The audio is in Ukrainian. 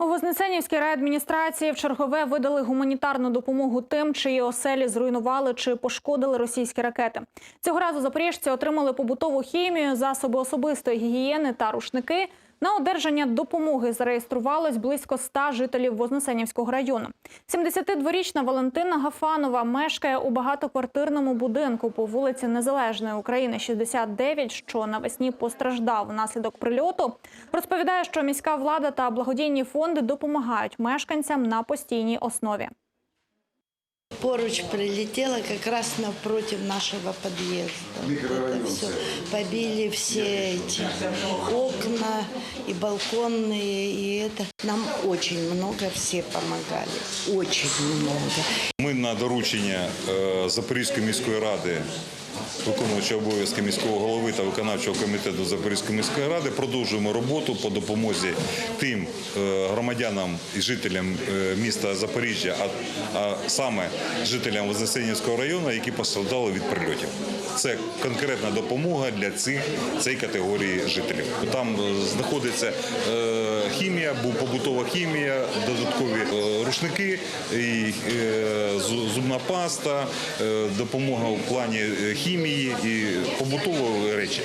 У Вознесенівській райадміністрації в чергове видали гуманітарну допомогу тим, чиї оселі зруйнували чи пошкодили російські ракети. Цього разу запоріжці отримали побутову хімію, засоби особистої гігієни та рушники. На одержання допомоги зареєструвалось близько 100 жителів Вознесенівського району. 72-річна Валентина Гафанова мешкає у багатоквартирному будинку по вулиці Незалежної України, 69, що навесні постраждав внаслідок прильоту. Розповідає, що міська влада та благодійні фонди допомагають мешканцям на постійній основі. Поруч прилетела как раз напротив нашего подъезда. Это все. Побили все эти окна и балконные, и это. Нам очень много все помогали. Очень много. Ми на доручення е, Запорізької міської ради, виконуючого обов'язки міського голови та виконавчого комітету Запорізької міської ради, продовжуємо роботу по допомозі тим е, громадянам і жителям е, міста Запоріжжя, а, саме жителям Вознесенівського району, які постраждали від прильотів. Це конкретна допомога для цієї категорії жителів. Там е, знаходиться хімія, побутова хімія, додаткові рушники, зубна паста, допомога у плані е, хімії і побутової речі.